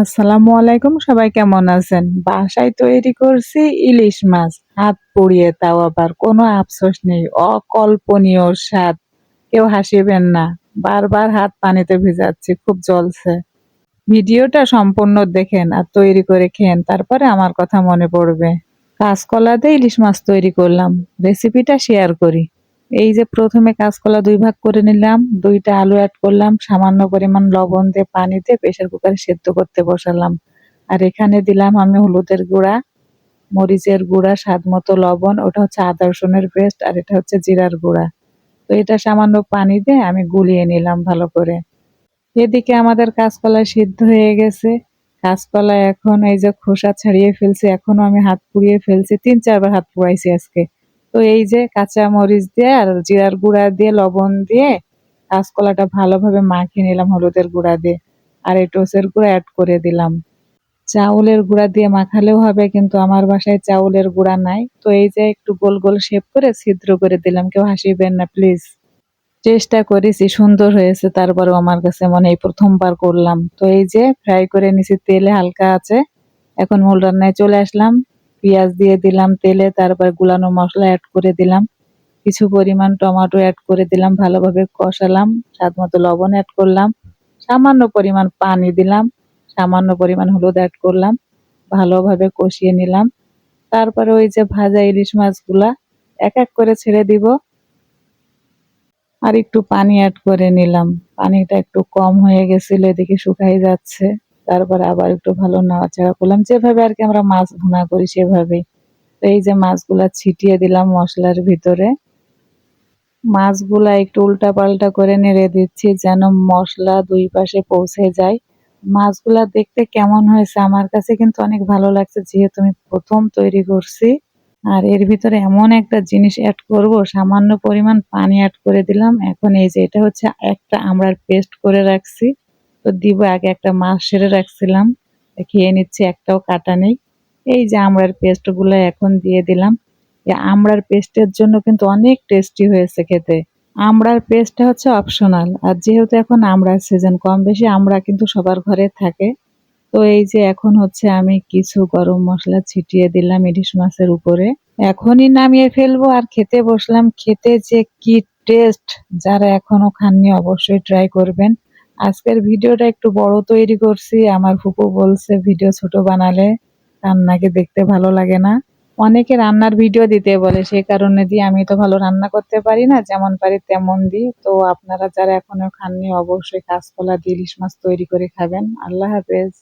আসসালামু আলাইকুম, সবাই কেমন আছেন? বাসায় তৈরি করছি ইলিশ মাছ। হাত পুড়িয়ে তাও আবার কোনো আফসোস নেই, অকল্পনীয় স্বাদ। কেউ হাসিবেন না, বারবার হাত পানিতে ভিজাচ্ছি, খুব জ্বলছে। ভিডিওটা সম্পূর্ণ দেখেন আর তৈরি করে খেন তারপরে আমার কথা মনে পড়বে। কাঁচকলা দিয়ে ইলিশ মাছ তৈরি করলাম, রেসিপিটা শেয়ার করি। এই যে প্রথমে কাঁচকলা দুই ভাগ করে নিলাম, দুইটা আলু অ্যাড করলাম, সামান্য পরিমাণ লবণ দিয়ে পানি দিয়ে প্রেশার কুকারে সেদ্ধ করতে বসালাম। আর এখানে দিলাম আমি হলুদের গুঁড়া, মরিচের গুঁড়া, স্বাদ মতো লবণ, ওটা হচ্ছে আদা রসুনের পেস্ট আর এটা হচ্ছে জিরার গুঁড়া। তো এটা সামান্য পানি দিয়ে আমি গুলিয়ে নিলাম ভালো করে। এদিকে আমাদের কাঁচকলা সিদ্ধ হয়ে গেছে। কাঁচকলা এখন এই যে খোসা ছাড়িয়ে ফেলছি, এখনও আমি হাত পুড়িয়ে ফেলছি, তিন চারবার হাত পুড়াইছি আজকে। তো এই যে কাঁচা মরিচ দিয়ে আর জিরার গুঁড়া দিয়ে, লবণ দিয়ে কাঁচকলাটা ভালোভাবে মাখিয়ে নিলাম হলুদের গুঁড়া দিয়ে। আর এই টোসের গুঁড়া অ্যাড করে দিলাম। চাউলের গুঁড়া দিয়ে মাখালেও হবে, কিন্তু আমার বাসায় চাউলের গুঁড়া নাই। তো এই যে একটু গোল গোল শেপ করে ছিদ্র করে দিলাম, কেউ হাসিবেন না প্লিজ চেষ্টা করেছি, সুন্দর হয়েছে, তারপরেও আমার কাছে মনে এই প্রথমবার করলাম। তো এই যে ফ্রাই করে নিছি, তেলে হালকা আছে। এখন মূল রান্নায় চলে আসলাম। পেঁয়াজ দিয়ে দিলাম, তেলে তারপর গুলানো মশলা অ্যাড করে দিলাম। কিছু পরিমাণ টমেটো অ্যাড করে দিলাম, ভালোভাবে কষালাম স্বাদ মতো লবণ অ্যাড করলাম, সামান্য পরিমাণ পানি দিলাম, সামান্য পরিমাণ হলুদ অ্যাড করলাম, ভালোভাবে কষিয়ে নিলাম। তারপরে ওই যে ভাজা ইলিশ মাছগুলা এক এক করে ছেড়ে দিব। আর একটু পানি অ্যাড করে নিলাম। পানিটা একটু কম হয়ে গেছিল, এদিকে শুকাই যাচ্ছে। তারপরে আবার একটু ভালো নাড়াচাড়া করলাম। যেভাবে আর কি আমরা মাছ ভুনা করি সেভাবেই। তো এই যে মাছগুলা ছিটিয়ে দিলাম মশলার ভিতরে। মাছগুলা একটু উল্টা পাল্টা করে নেড়ে দিচ্ছি যেন মশলা দুই পাশে পৌঁছে যায়। মাছগুলা দেখতে কেমন হয়েছে আমার কাছে কিন্তু অনেক ভালো লাগছে, যেহেতু আমি প্রথম তৈরি করছি। আর এর ভিতরে এমন একটা জিনিস অ্যাড করব, সামান্য পরিমাণ পানি অ্যাড করে দিলাম। এখন এই যে এটা হচ্ছে একটা আমরার পেস্ট করে রাখছি। তো দিব, আগে একটা মাছ সেরে রাখছিলাম। খেয়ে নিচ্ছি, একটাও কাটা নেই। এই যে আমড়ার পেস্টগুলো এখন দিয়ে দিলাম। আমড়ার পেস্টের জন্য কিন্তু অনেক টেস্টি হয়েছে খেতে। আমড়ার পেস্টটা হচ্ছে অপশনাল আর যেহেতু এখন আমড়ার সিজন কম বেশি আমড়া কিন্তু সবার ঘরে থাকে। তো এই যে এখন হচ্ছে আমি কিছু গরম মশলা ছিটিয়ে দিলাম ইলিশ মাছের উপরে। এখনই নামিয়ে ফেলব আর খেতে বসলাম। খেতে যে কি টেস্ট যারা এখনও খাননি অবশ্যই ট্রাই করবেন। আজকের ভিডিওটা একটু বড় তৈরি করছি। আমার ফুপু বলছে, ভিডিও ছোট বানালে রান্নাকে দেখতে ভালো লাগে না। অনেকে রান্নার ভিডিও দিতে বলে সেই কারণে দিয়ে আমি তো ভালো রান্না করতে পারি না, যেমন পারি তেমন দিই। তো আপনারা যারা এখনও খাননি, অবশ্যই কাঁচকলা দিয়ে ইলিশ মাছ তৈরি করে খাবেন। আল্লাহ হাফেজ।